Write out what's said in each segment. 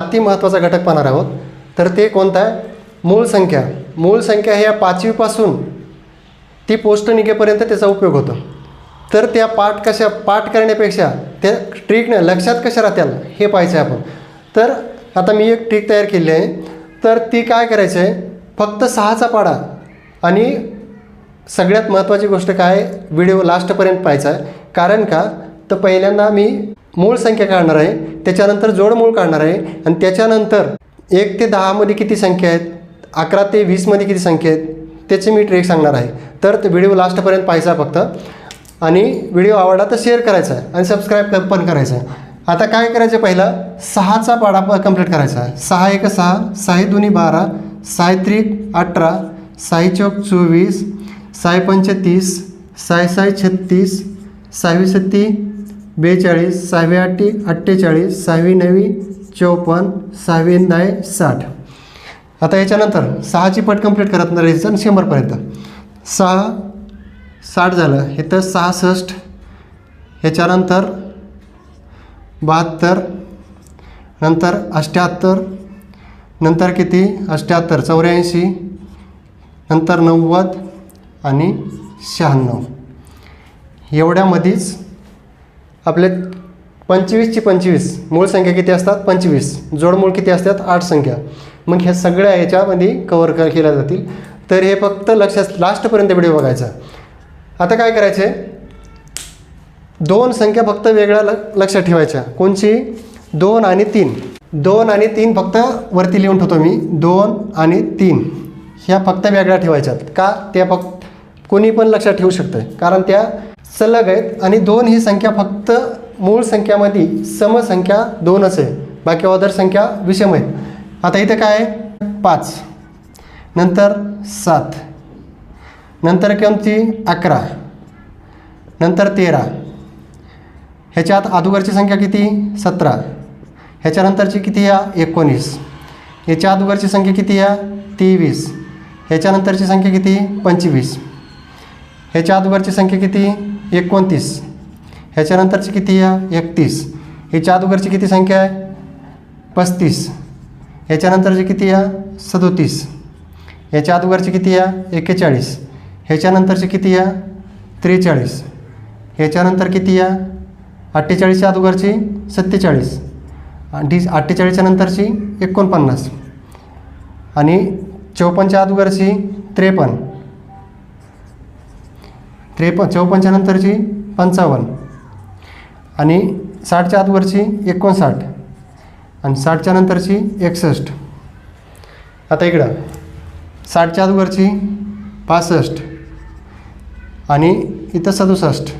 अति महत्त्वाचा घटक पाहणार आहोत. तर ते कोणता आहे? मूळ संख्या. मूळ संख्या ह्या पाचवीपासून ती पोस्ट निघेपर्यंत त्याचा उपयोग होतो. तर त्या पाठ कशा पाठ करण्यापेक्षा त्या ट्रिकने लक्षात कशा राहत्याल हे पाहायचं आहे आपण. तर आता मी एक ट्रिक तयार केली आहे. तर ती काय करायचं आहे? फक्त सहाचा पाडा. आणि सगळ्यात महत्त्वाची गोष्ट काय? व्हिडिओ लास्टपर्यंत पाहायचा आहे. कारण का? तर पहिल्यांदा मी मूळ संख्या काढणार आहे त्याच्यानंतर जोडमूळ काढणार आहे आणि त्याच्यानंतर एक ते दहामध्ये किती संख्या आहेत अकरा ते वीसमध्ये किती संख्या आहेत त्याची मी ट्रेक सांगणार आहे. तर ते व्हिडिओ लास्टपर्यंत पाहायचा फक्त. आणि व्हिडिओ आवडला तर शेअर करायचा आहे आणि सबस्क्राईब पण करायचं आहे. आता काय करायचं पहिला? सहाचा पाडा कंप्लीट करायचा आहे. सहा एक सहा साही दोन्ही बारा साय त्रिक अठरा साई चौक चोवीस साय पंचतीस साय साय छत्तीस सहावीसत्ती बेचाळीस सहावी आठी अठ्ठेचाळीस सहावी नवी चौपन्न सहावी नाय साठ. आता याच्यानंतर सहाची पट कंप्लीट करत नाही राहायचं शंभरपर्यंत. सहा साठ झालं. हे तर सहासष्ट. ह्याच्यानंतर बहात्तर. नंतर अष्ट्याहत्तर. नंतर किती? अष्ट्याहत्तर. चौऱ्याऐंशी. नंतर नव्वद आणि शहाण्णव. एवढ्यामध्येच आपले पंचवीसची पंचवीस. मूळ संख्या किती असतात? पंचवीस. जोडमूळ किती असतात? आठ संख्या. मग ह्या सगळ्या ह्याच्यामध्ये कवर कर केल्या जातील. तर हे फक्त लक्षात लास्टपर्यंत व्हिडिओ बघायचा. आता काय करायचे दोन संख्या फक्त वेगळ्या ल लक्षात ठेवायच्या. कोणची? दोन आणि तीन. दोन आणि तीन फक्त वरती लिहून ठेवतो मी. दोन आणि तीन. ह्या फक्त वेगळ्या ठेवायच्यात. का? त्या फक्त कोणी पण लक्षात ठेवू शकतं कारण त्या सलग आहेत आणि दोन ही संख्या फक्त मूळ संख्यामध्ये समसंख्या दोनच आहे बाकी अदर संख्या विषम आहेत. आता इथं काय आहे? पाच. नंतर सात. नंतर कोणती अकरा. नंतर तेरा. ह्याच्यात अगोदरची संख्या किती? सतरा. ह्याच्यानंतरची किती या एकोणीस. ह्याच्या अगोदरची संख्या किती या तेवीस. ह्याच्यानंतरची संख्या किती? पंचवीस. ह्याच्या अगोदरची संख्या किती? एकोणतीस. ह्याच्यानंतरची किती या एकतीस. ह्याच्या अगोदरची किती संख्या आहे? पस्तीस. ह्याच्यानंतरची किती या सदोतीस. ह्याच्या अगोदरची किती या एक्केचाळीस ह्याच्यानंतरची किती या त्रेचाळीस. ह्याच्यानंतर किती या अठ्ठेचाळीसच्या अगोदरची सत्तेचाळीस. आणि अठ्ठेचाळीसच्या नंतरची एकोणपन्नास. आणि चौपन्नच्या अगोदरची त्रेपन्न. त्रेप चौपन्नच्या नंतरची पंचावन्न. आणि साठच्या आतवरची एकोणसाठ. आणि साठच्या नंतरची एकसष्ट. आता इकडं. साठच्या आतवरची पासष्ट. आणि इथं सदुसष्ट.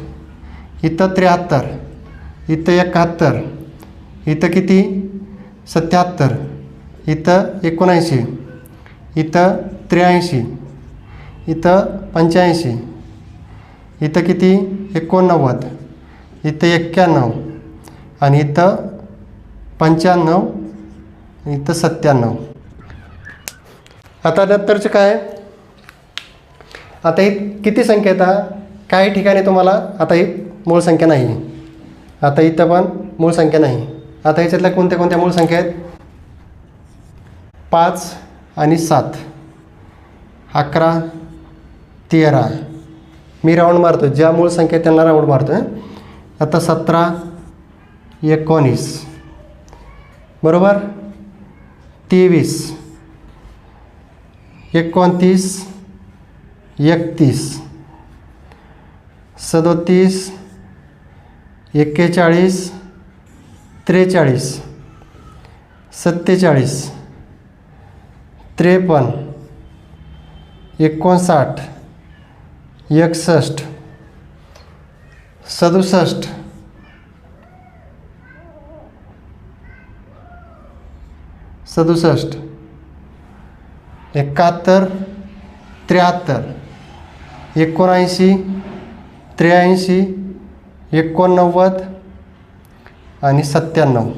इथं त्र्याहत्तर. इथं एकाहत्तर. इथं किती? सत्याहत्तर. इथं एकोणऐंशी. इथं त्र्याऐंशी. इथं पंच्याऐंशी. इथं किती? एकोणनव्वद. इथं एक्क्याण्णव. आणि इथं पंच्याण्णव. इथं सत्त्याण्णव. आता नंतरचं काय? आता ही किती संख्या येतात काही ठिकाणी तुम्हाला आता ही मूळ संख्या नाही. आता इथं पण मूळ संख्या नाही. आता ह्याच्यातल्या कोणत्या कोणत्या मूळ संख्या आहेत? पाच आणि सात. अकरा तेरा. मी राऊंड मारतो ज्या मूळ संख्या त्यांना राऊंड मारतो आहे आता सतरा एकोणीस. बरोबर? तेवीस. एकोणतीस एकतीस. सदोतीस एक्केचाळीस त्रेचाळीस. सत्तेचाळीस. त्रेपन्न. एकोणसाठ. एकसष्ट सदुसष्ट सदुसष्ट एकाहत्तर त्र्याहत्तर एकोणऐंशी त्र्याऐंशी एकोणनव्वद आणि सत्त्याण्णव.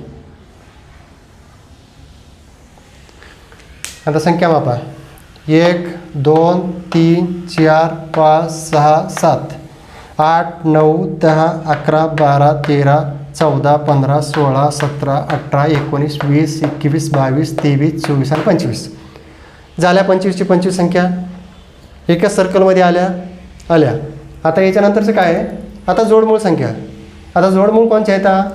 आता संख्या मापा. एक दोन तीन चार पाच सहा सात आठ नऊ दहा अकरा बारा तेरा चौदा पंधरा सोळा सतरा अठरा एकोणीस वीस एकवीस बावीस तेवीस चोवीस आणि पंचवीस. झाल्या पंचवीसची पंचवीस संख्या? एकाच सर्कलमध्ये आल्या? आल्या. आता याच्यानंतरचं काय आहे? आता जोडमूळ संख्या. आता जोडमूळ कोणच्या आहेत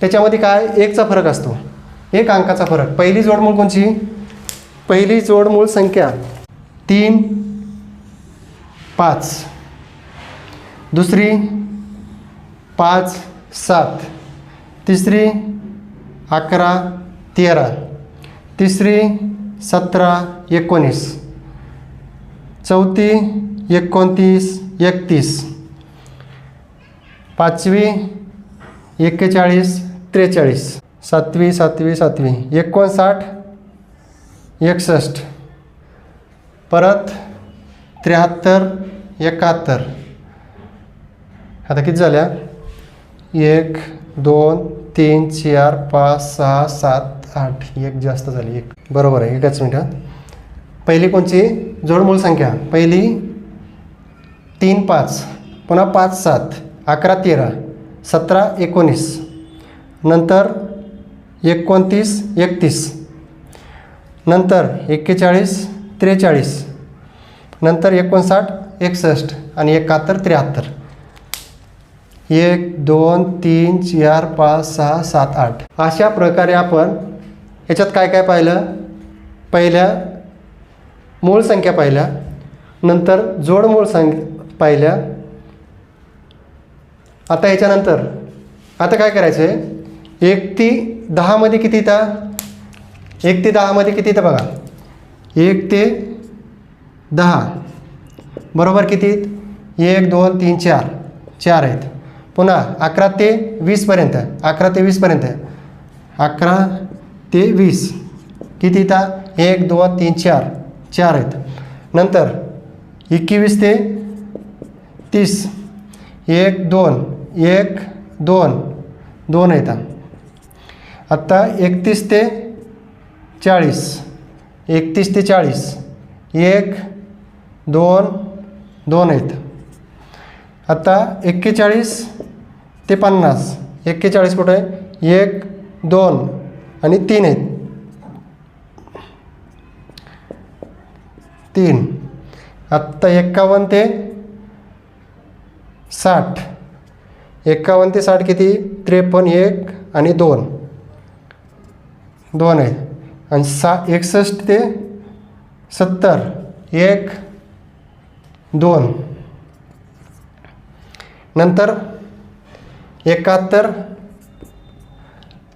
त्याच्यामध्ये काय? एकचा फरक असतो. एक अंकाचा फरक. पहिली जोडमूळ कोणची? पहिली जोडमूळ संख्या. तीन पाच. दुसरी पाच सात. तिसरी अकरा तेरा. तिसरी सतरा एकोणीस. चौथी एकोणतीस एकतीस. पाचवी एक्केचाळीस त्रेचाळीस. सातवी सातवी सातवी. एकोणसाठ एकसष्ट. परत त्र्याहत्तर एकाहत्तर. आता किती झाल्या? एक दोन तीन चार पाच सहा सात आठ. एक जास्त झाली एक. बरोबर आहे एकच मिनटं. पहिली कोणची? जोडमूळ संख्या. पहिली तीन पाच. पुन्हा पाच सात. अकरा तेरा. सतरा एकोणीस. नंतर एकोणतीस एकतीस. नंतर एक्केचाळीस त्रेचाळीस. नंतर एकोणसाठ एकसष्ट आणि एकाहत्तर त्र्याहत्तर. एक दोन तीन चार पाच सहा सात आठ. अशा प्रकारे आपण याच्यात काय काय पाहिलं? पहिल्या मूळ संख्या पाहिल्या. नंतर जोडमूळ संख पाहिल्या. आता याच्यानंतर आता काय करायचं आहे एक ती दहामध्ये किती येतं? एक ते दहामध्ये किती येतं बघा? एक ते दहा. बरोबर किती? एक दोन तीन चार. चार आहेत. पुन्हा अकरा ते वीसपर्यंत अकरा ते वीसपर्यंत अकरा ते वीस. किती ता एक दोन तीन चार. चार आहेत. नंतर एकवीस ते तीस. एक दोन. एक दोन. दोन येतात आत्ता एकतीस ते चाळीस. एकतीस ते चाळीस. एक दोन दोन आहेत. आता एक्केचाळीस ते पन्नास. एक्केचाळीस कुठं आहे? एक दोन आणि तीन आहेत. तीन. आत्ता एक्कावन्न ते साठ. एक्कावन्न ते साठ किती? त्रेपन्न एक आणि दोन. दोन आहे आणि सा एकसष्ट ते सत्तर. एक दोन. नंतर एकाहत्तर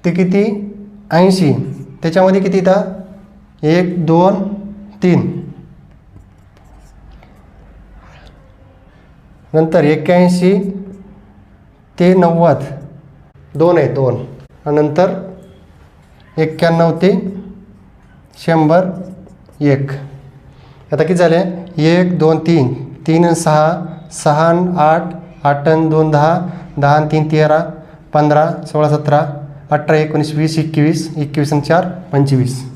ते किती? ऐंशी. त्याच्यामध्ये किती येतात एक दोन तीन. नंतर एक्क्याऐंशी ते नव्वद. दोन आहे दोन. आणि नंतर एक्क्याण्णव ते शंभर एक. आता किती झाले? एक दोन तीन. तीन सहा सहा आठ आठ दोन दहा. दहा आणि तीन तेरा. पंधरा सोळा सतरा. अठरा एकोणीस वीस एकवीस. एकवीस आणि चार पंचवीस.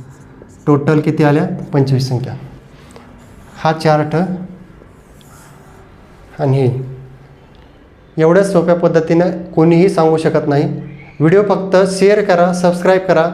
टोटल किती आल्या? पंचवीस संख्या. हा चार्ट आणि हे. एवढ्या सोप्या पद्धतीनं कोणीही सांगू शकत नाही. व्हिडिओ फक्त शेअर करा सबस्क्राईब करा.